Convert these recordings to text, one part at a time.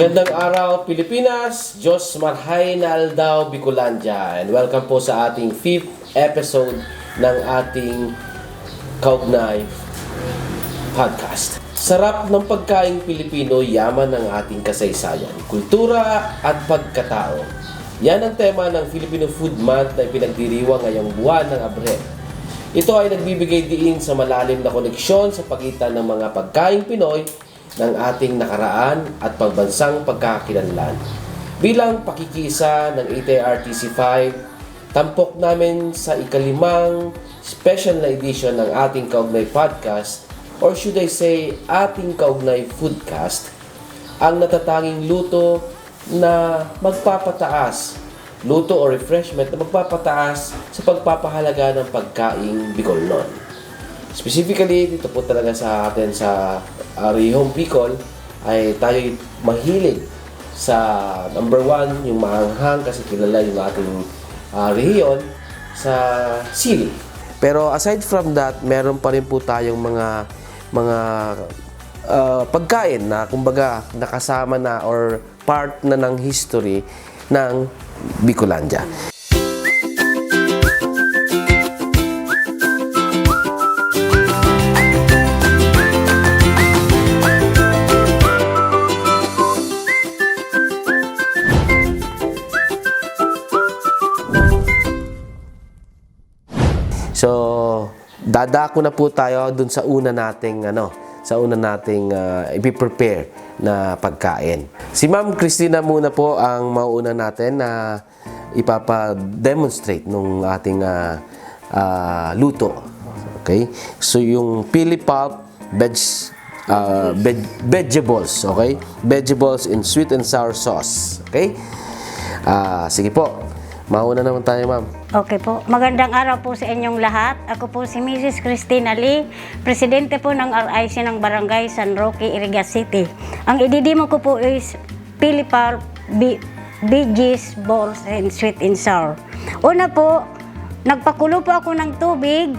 Magandang araw Pilipinas, Diyos Marhay na Aldaw Bicolandia and welcome po sa ating fifth episode ng ating Kaugnay podcast. Sarap ng pagkain Pilipino, yaman ng ating kasaysayan, kultura at pagkatao. Yan ang tema ng Filipino Food Month na ipinagdiriwang ngayong buwan ng Abril. Ito ay nagbibigay diin sa malalim na koneksyon sa pagitan ng mga pagkaing Pinoy ng ating nakaraan at pagbansang pagkakakilanlan. Bilang pakikisa ng ATRTC 5, tampok namin sa ikalimang special na edition ng ating Kaugnay Podcast or should I say ating Kaugnay Foodcast ang natatanging luto na magpapataas luto o refreshment na magpapataas sa pagpapahalaga ng pagkaing Bicolnon. Specifically, dito po talaga sa atin sa uh, Rihong Bicol ay tayo mahilig sa number one, yung maanghang kasi kilala yung ating uh, rehiyon sa sili. Pero aside from that, meron pa rin po tayong mga mga uh, pagkain na kumbaga nakasama na or part na ng history ng Bicolandia. Dadako na po tayo dun sa una nating ano, sa una nating uh, ipiprepare na pagkain. Si Ma'am Christina muna po ang mauuna natin na ipapa-demonstrate nung ating uh, uh, luto. Okay? So, yung pili pulp, veg, uh, veg, vegetables, okay? Vegetables in sweet and sour sauce. Okay? Ah, sige po. Mauna naman tayo, ma'am. Okay po. Magandang araw po sa inyong lahat. Ako po si Mrs. Christina Lee, presidente po ng RIC ng Barangay San Roque, Irigas City. Ang ididimo ko po is Pilipar Bigis Balls and Sweet and Sour. Una po, nagpakulo po ako ng tubig.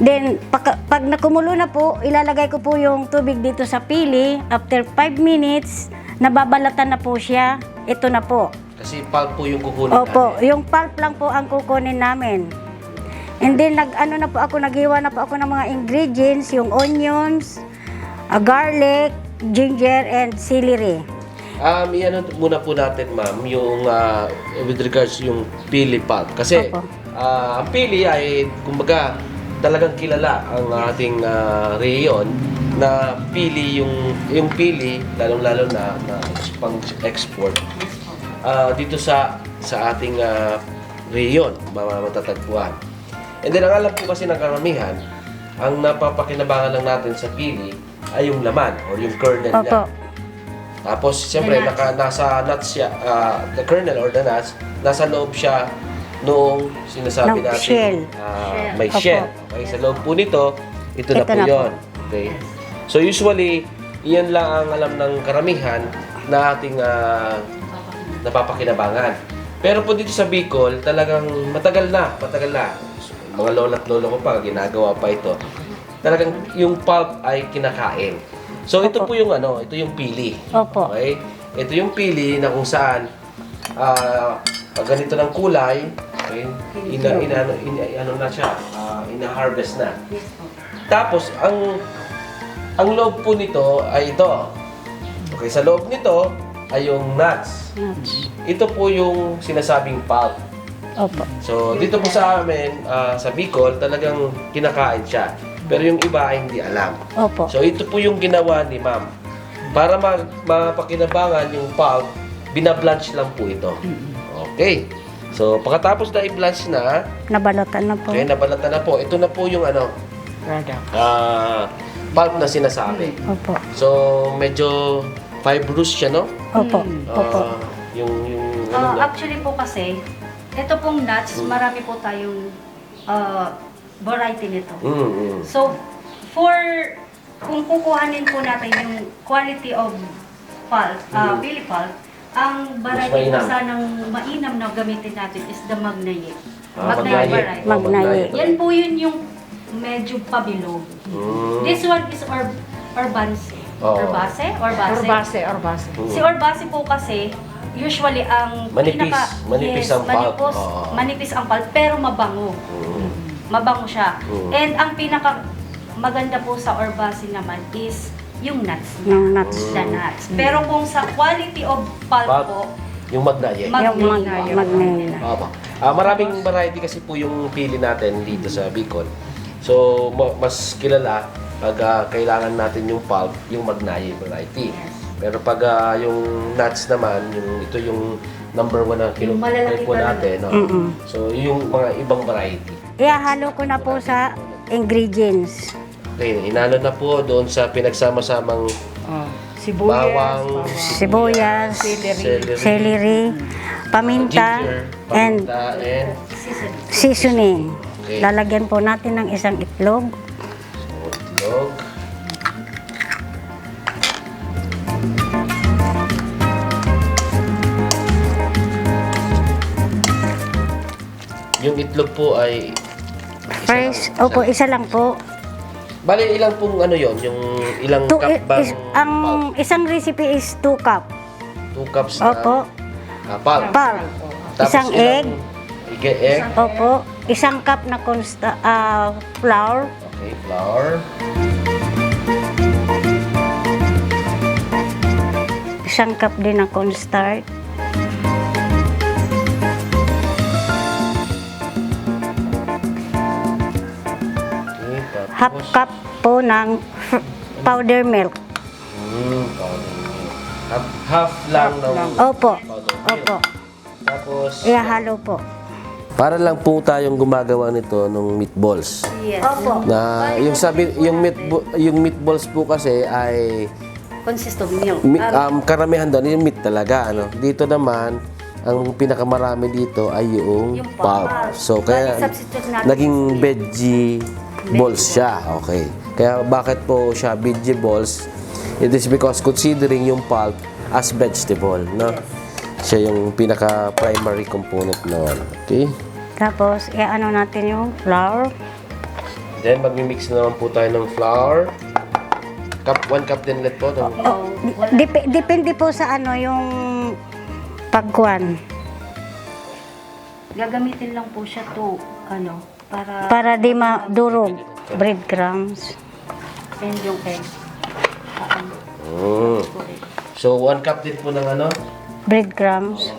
Then, pag, pag nakumulo na po, ilalagay ko po yung tubig dito sa pili. After 5 minutes, nababalatan na po siya. Ito na po. Kasi pulp po yung kukunin Opo, natin. yung pulp lang po ang kukunin namin. And then nag ano na po ako naghiwa na po ako ng mga ingredients, yung onions, ah, garlic, ginger and celery. Um, iyan muna po natin, ma'am, yung ah, with regards yung pili pulp. Kasi Opo. ah, ang pili ay, kumbaga, talagang kilala ang ating uh, rehiyon na pili yung yung pili lalong-lalo na, na pang ah, dito sa sa ating uh, rehiyon mga matatagpuan. And then ang alam po kasi ng karamihan, ang napapakinabangan lang natin sa pili ay yung laman or yung kernel Opo. niya. Tapos, siyempre, naka, nasa nuts siya, ah, the kernel or the nuts, nasa loob siya noong sinasabi Ng natin shell. ah, may Opo. shell. Okay, sa loob po nito, ito, na Ito po na po. yun. Okay. So, usually, iyan lang ang alam ng karamihan na ating ah, napapakinabangan. Pero po dito sa Bicol, talagang matagal na, matagal na. So, mga lola at lolo ko pa, ginagawa pa ito. Talagang yung pulp ay kinakain. So ito Opo. po yung ano, ito yung pili. Opo. Okay? Ito yung pili na kung saan ah pag ganito ng kulay, okay, ina, ina, ano, ina, ano na siya, ah, ina-harvest na. Tapos ang ang loob po nito ay ito. Okay, sa loob nito ay yung nuts. Nuts. Ito po yung sinasabing pulp. Opo. So, dito po sa amin, ah, sa Bicol, talagang kinakain siya. Pero yung iba ay hindi alam. Opo. So, ito po yung ginawa ni ma'am. Para ma- mapakinabangan yung pulp, binablanch lang po ito. Okay. So, pagkatapos na i-blanch na, Nabalatan na po. okay, nabalatan na po. Ito na po yung ano, ah, pulp na sinasabi. Opo. So, medyo fibrous siya, no? Opo. Opo. Ah, yung, yung, ano Ah, actually po kasi, ito pong nuts, marami po tayong ah, variety nito. Mm, mm. So, for, kung kukuhanin po natin yung quality of pulp, ah, Mm. pili pulp, ang variety po mainam. sanang mainam na gamitin natin is the magnaye. Ah, magnaye magnaye. variety. Oh, Magnaye. Yan po yun yung medyo pabilog. Mm. This one is or urbanse. Oo. Orbase? Orbase? Orbase, Orbase. Si Orbase po kasi, usually ang Manipis. pinaka... Manipis yes, ang pulp. manipis, Oo. manipis ang pulp, pero mabango. Mm. Mabango siya. Mm. And ang pinaka maganda po sa Orbase naman is yung nuts. Yung nuts. The nuts. Pero kung sa quality of pulp, Pulp. po, Yung magnaye. Mag- Yung mag, Magnet. magnet. Opo. Ah, maraming variety kasi po yung pili natin dito sa Bicol. So, ma- mas kilala pag ah, kailangan natin yung pulp, yung magnaye variety. Yes. Pero pag ah, yung nuts naman, yung ito yung number one na po talaga. natin. no? Mm-mm. So, yung mga ibang variety. Ihahalo ko na po sa ingredients. Okay, inalo na po doon sa pinagsama-samang Oh. Sibuyas, bawang, Sibuyas, celery, celery, paminta, ginger, and paminta, and season. seasoning. Okay. Lalagyan po natin ng isang itlog. Itlog. Yung itlog po ay isa Fresh. lang. Opo, isa lang po. Bali, ilang pong ano yon Yung ilang Two, cup bang is, ang isang recipe is 2 cup. Two cups na Opo. ah, pulp. Pulp. Tapos Isang egg. ilang- Ige egg. Opo. Isang cup na consta, ah, flour. Okay, flour. Isang cup din na cornstarch. Okay, tapos. Half cup po ng powder milk. Hmm, powder milk. Half, half lang ng Opo. Opo. Tapos, Ihahalo po. para lang po tayong gumagawa nito ng meatballs. Yes. Opo. Na yung sabi yung meat yung meatballs po kasi ay Consist of milk. mi- Um, um, karamihan doon yung meat talaga ano. Dito naman ang pinakamarami dito ay yung, Yung pulp. pulp. So kaya Bali, substitute natin naging veggie balls siya. Okay. Kaya bakit po siya veggie balls? It is because considering yung pulp as vegetable, no? Siya yung pinaka primary component noon. Okay? Tapos, i-ano natin yung flour. Then magmi-mix na naman po tayo ng flour. Cup, one cup din ulit po. Ng, Oh, dep- depende po sa ano yung pagkuan. gagamitin lang po siya to, ano, para... Para di madurog. Breadcrumbs. And yung egg. Mm. So, one cup din po ng ano? Breadcrumbs.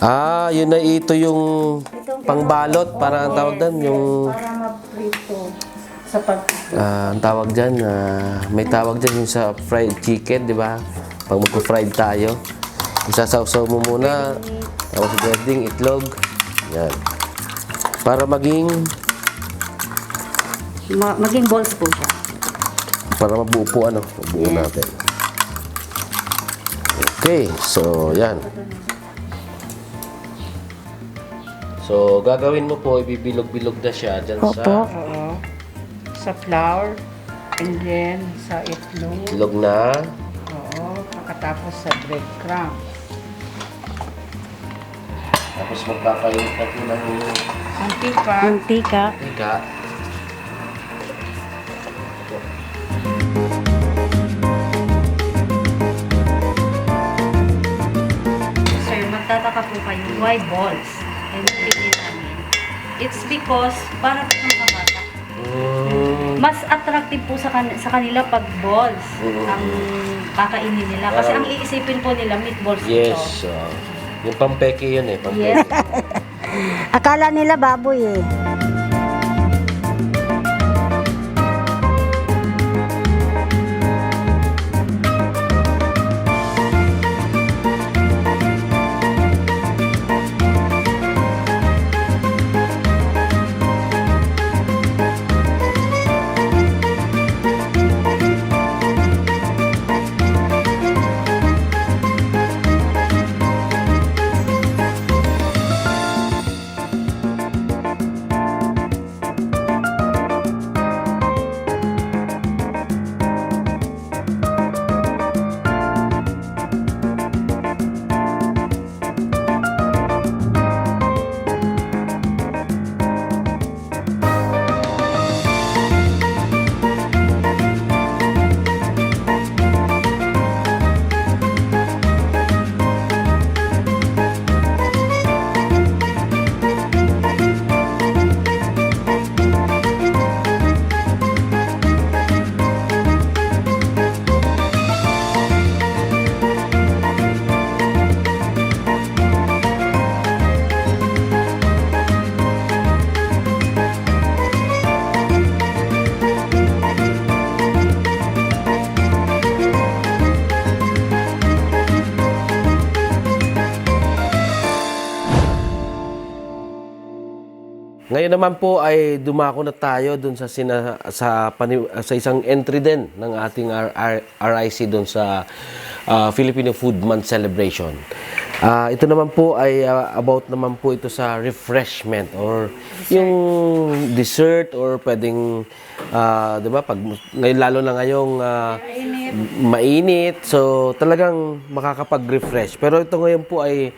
Ah, yun na ito yung pangbalot. Para ang tawag doon, yung... Para maprito sa pag... ah, ang tawag dyan, ah, may tawag dyan yung sa fried chicken, di ba? Pag magpo-fried tayo. Isasawsaw mo muna. Tapos breading, itlog. Yan. Para maging, Ma- maging balls po siya. para mabuo po ano, mabuo natin. Okay, so yan. So, gagawin mo po, ibibilog-bilog na siya dyan Opo. sa. Sa flour. And then sa itlog. itlog na. Oo. Pagkatapos sa breadcrumb. Tapos magpapalit na po ng Mantika. Mantika. tika. Sir, magtataka po kayo, why balls? And namin. It's because, para po ng kabata, Mm, mas attractive po sa, kan- sa kanila pag balls Mhm. ang kakainin nila. Kasi ang iisipin po nila, meatballs ito. yes. uh, yung pampeke yun eh. Pampeke. Yes. Akala nila baboy eh. Ngayon naman po ay dumako na tayo dun sa sina, sa pani- sa isang entry din ng ating R- R- RIC dun sa ah, Filipino Food Month celebration. Ah, ito naman po ay ah, about naman po ito sa refreshment or yung dessert or pwedeng ah, 'di ba pag ngayon lalo na ngayong ah, mainit. so talagang makakapag-refresh. Pero ito ngayon po ay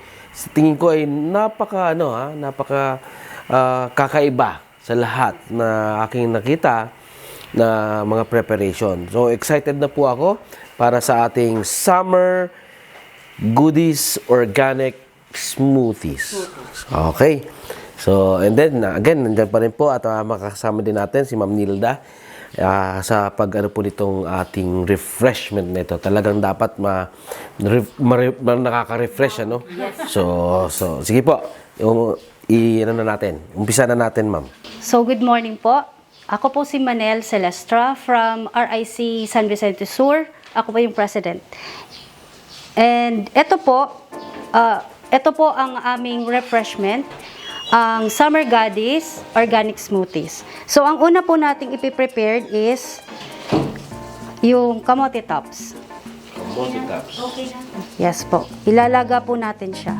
tingin ko ay napaka ano ha napaka ah, kakaiba sa lahat na aking nakita na mga preparation. So excited na po ako para sa ating summer goodies organic smoothies. Okay. So and then uh, again nandiyan pa rin po at uh, makakasama din natin si Ma'am Nilda ah, sa pag ano po nitong ating refreshment nito talagang dapat ma, ma- ma- nakaka-refresh ano? So so sige po. Yung i ano na natin umpisa na natin ma'am So, good morning po. Ako po si Manel Celestra from RIC San Vicente Sur. Ako po yung president. And ito po, ah, ito po ang aming refreshment, ang Summer Goddess Organic Smoothies. So, ang una po nating ipiprepared is yung kamote tops. Yes po. Ilalaga po natin siya.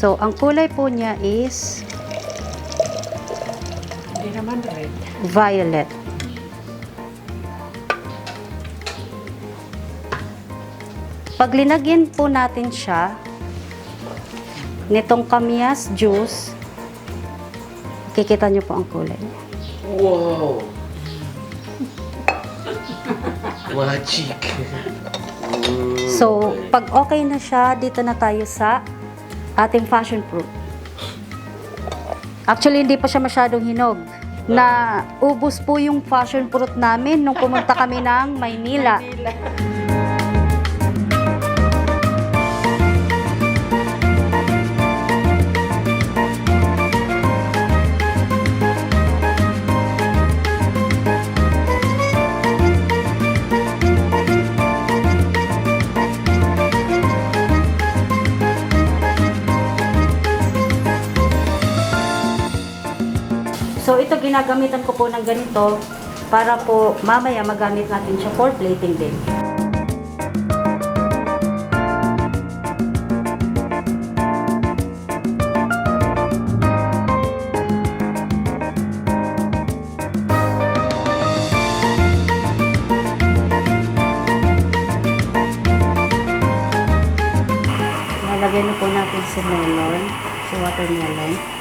So, ang kulay po niya is Hindi naman red. violet. Pag linagyan po natin siya nitong kamias juice, kikita niyo po ang kulay. wow magic So, pag okay na siya, dito na tayo sa ating fashion fruit. Actually, hindi pa siya masyadong hinog. Na ubos po yung fashion fruit namin nung pumunta kami ng Maynila. So ito ginagamitan ko po ng ganito para po mamaya magamit natin siya for plating din. Lalagay na po natin si melon, si watermelon.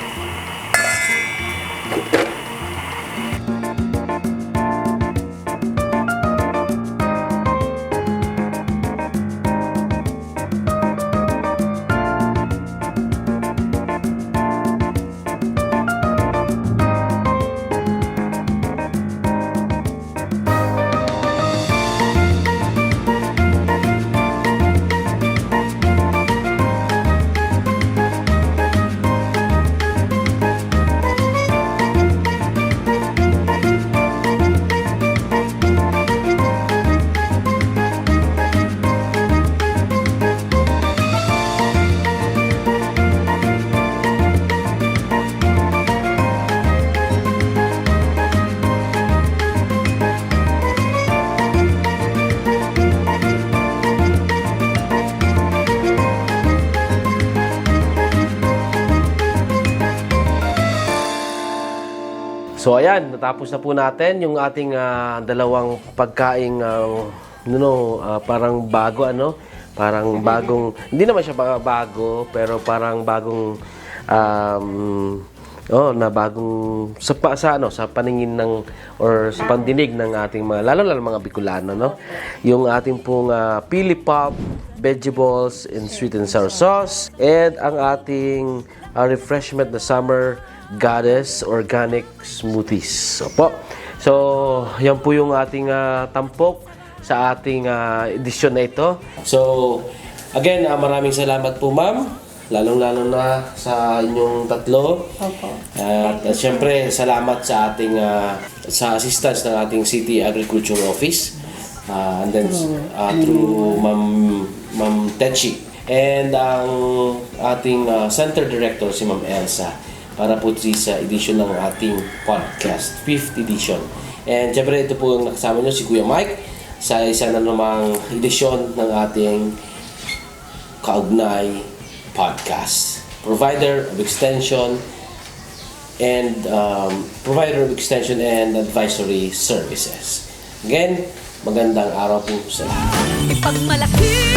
So ayan, natapos na po natin yung ating ah, dalawang pagkaing ah, no, ah, parang bago ano, parang bagong hindi naman siya ba- bago pero parang bagong um, Oh, na bagong sa pa, sa ano sa paningin ng or sa pandinig ng ating mga lalo lalo mga Bicolano no. Yung ating pong uh, pili pop, vegetables and sweet and sour sauce and ang ating uh, refreshment na summer goddess organic smoothies. Opo. So, yan po yung ating uh, tampok sa ating uh, edisyon na ito. So, again, uh, maraming salamat po ma'am. Lalong-lalo na sa inyong tatlo. Opo. At uh, siyempre, salamat sa ating uh, sa assistance ng ating City Agriculture Office. Uh, and then uh, through Ma'am Ma'am Techi. And ang ating uh, Center Director si Ma'am Elsa para po sa edition ng ating podcast, 5th edition. And siyempre ito po yung nakasama nyo si Kuya Mike sa isa na namang edisyon ng ating Kaugnay Podcast. Provider of extension and um, provider of extension and advisory services. Again, magandang araw po sa lahat. Ipagmalaki